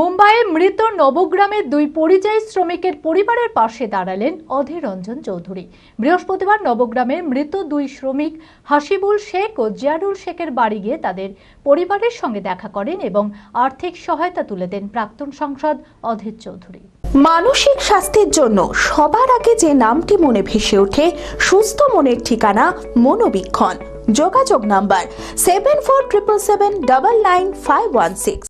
মুম্বাইয়ে মৃত নবগ্রামের দুই পরিযায়ী শ্রমিকের পরিবারের পাশে দাঁড়ালেন অধীর রঞ্জন চৌধুরী। বৃহস্পতিবার নবগ্রামের মৃত দুই শ্রমিক হাসিবুল শেখ ও জিয়ারুল শেখের বাড়ি গিয়ে তাদের পরিবারের সঙ্গে দেখা করেন এবং আর্থিক সহায়তা তুলে দেন প্রাক্তন সাংসদ অধীর চৌধুরী। মানসিক স্বাস্থ্যের জন্য সবার আগে যে নামটি মনে ভেসে ওঠে, সুস্থ মনের ঠিকানা মনোবীক্ষণ। যোগাযোগ number seven four triple seven double nine five one six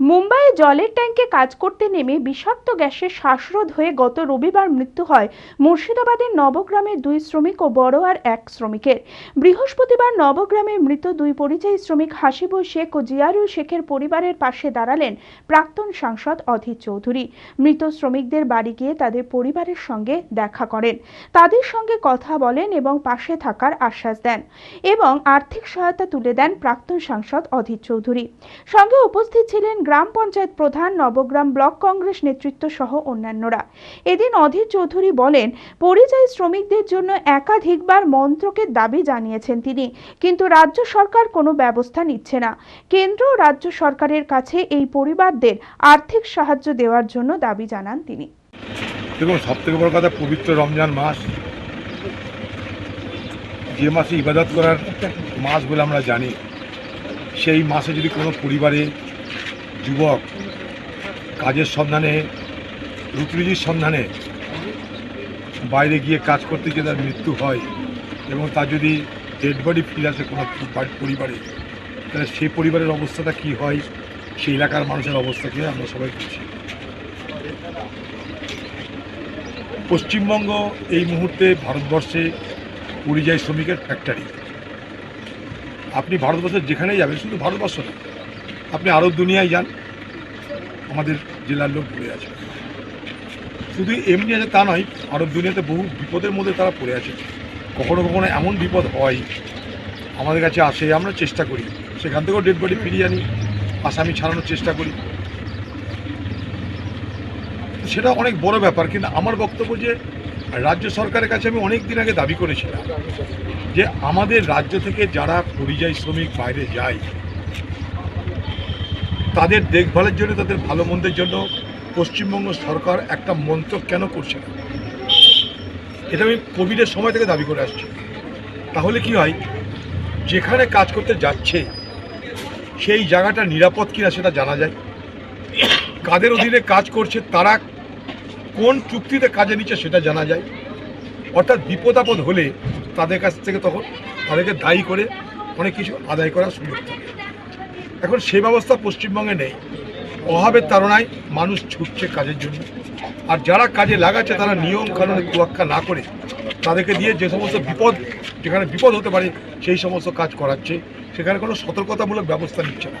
মুম্বাইয়ে জলের ট্যাঙ্কে কাজ করতে নেমে বিষাক্ত গ্যাসের শ্বাসরোধ হয়ে গত রবিবার মৃত্যু হয় মুর্শিদাবাদের নবগ্রামের দুই শ্রমিক ও বড় আর এক শ্রমিকের। বৃহস্পতিবার নবগ্রামের মৃত দুই পরিযায়ী শ্রমিক হাসিবুল শেখ ও জিয়ারুল শেখের পরিবারের পাশে দাঁড়ালেন প্রাক্তন সাংসদ অধীর চৌধুরী। মৃত শ্রমিকদের বাড়ি গিয়ে তাদের পরিবারের সঙ্গে দেখা করেন। তাদের সঙ্গে কথা বলেন এবং পাশে থাকার আশ্বাস দেন। এবং আর্থিক সহায়তা তুলে দেন প্রাক্তন সাংসদ অধীর চৌধুরী। সঙ্গে উপস্থিত ছিলেন গ্রাম পঞ্চায়েত প্রধান নবগ্রাম ব্লক কংগ্রেস নেতৃত্ব সহ অন্যান্যরা। এদিন অধীর চৌধুরী বলেন, পরিযায়ী শ্রমিকদের জন্য একাধিকবার মন্ত্রকের দাবি জানিয়েছেন তিনি, কিন্তু রাজ্য সরকার কোনো ব্যবস্থা নিচ্ছে না। কেন্দ্র রাজ্য সরকারের কাছে এই পরিবারদের আর্থিক সাহায্য দেওয়ার জন্য দাবি জানান তিনি। দেখুন সব থেকে বড় কথা, পবিত্র রমজান মাস। যে মাসে ইবাদত করার মাস বলে আমরা জানি, সেই মাসে যদি কোনো পরিবারে যুবক কাজের সন্ধানে, রুটিরুজির সন্ধানে বাইরে গিয়ে কাজ করতে গিয়ে তার মৃত্যু হয় এবং তার যদি ডেড বডি ফিরে আসে কোনো পরিবারে, তাহলে সেই পরিবারের অবস্থাটা কি হয়? সেই এলাকার মানুষের অবস্থা অবস্থাকে আমরা সবাই বুঝি। পশ্চিমবঙ্গ এই মুহূর্তে ভারতবর্ষে পরিযায়ী শ্রমিকের ফ্যাক্টরি আপনি ভারতবর্ষের যেখানেই যাবেন, শুধু ভারতবর্ষ না, আপনি আরব দুনিয়ায় যান, আমাদের জেলার লোক পড়ে আছে শুধু এমনি আছে তা নয় আরব দুনিয়াতে বহু বিপদের মধ্যে তারা পড়ে আছে। কখনো কখনো এমন বিপদ হয়, আমাদের কাছে আসে, আমরা চেষ্টা করি। সেখান থেকেও ডেড বডি ফিরিয়ে আনি, আসামি ছাড়ানোর চেষ্টা করি। সেটা অনেক বড় ব্যাপার, কিন্তু আমার বক্তব্য যে রাজ্য সরকারের কাছে আমি অনেক দিন আগে দাবি করেছিলাম যে আমাদের রাজ্য থেকে যারা পরিযায়ী শ্রমিক বাইরে যায়, তাদের দেখভালের জন্য, তাদের ভালো মন্দের জন্য পশ্চিমবঙ্গ সরকার একটা মন্ত্রক কেন করছে না? এটা আমি কোভিডের সময় থেকে দাবি করে আসছি। তাহলে কি হয়? যেখানে কাজ করতে যাচ্ছে, সেই জায়গাটা নিরাপদ কিনা সেটা জানা যায়। কাদের অধীনে কাজ করছে তারা কোন চুক্তিতে কাজে নিচ্ছে সেটা জানা যায়। অর্থাৎ বিপদ আপদ হলে তাদের কাছ থেকে তখন তাদেরকে দায়ী করে অনেক কিছু আদায় করার সুযোগ থাকে। এখন সেই ব্যবস্থা পশ্চিমবঙ্গে নেই। অভাবের তাড়নায় মানুষ ছুটছে কাজের জন্য। আর যারা কাজে লাগাচ্ছে তারা নিয়ম কানুনের তোয়াক্কা না করে তাদেরকে দিয়ে যে সমস্ত বিপদ, যেখানে বিপদ হতে পারে সেই সমস্ত কাজ করাচ্ছে, সেখানে কোনো সতর্কতামূলক ব্যবস্থা নিচ্ছে না।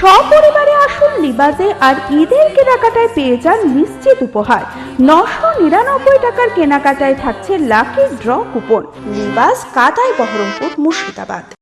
সপরিবারে আসুন লিবাজে আর ঈদের কেনাকাটায় পেয়ে যান নিশ্চিত উপহার। নশো নিরানব্বই টাকার কেনাকাটায় থাকছে লাকি ড্র কুপন। লিবাস কাদায় বহরমপুর মুর্শিদাবাদ।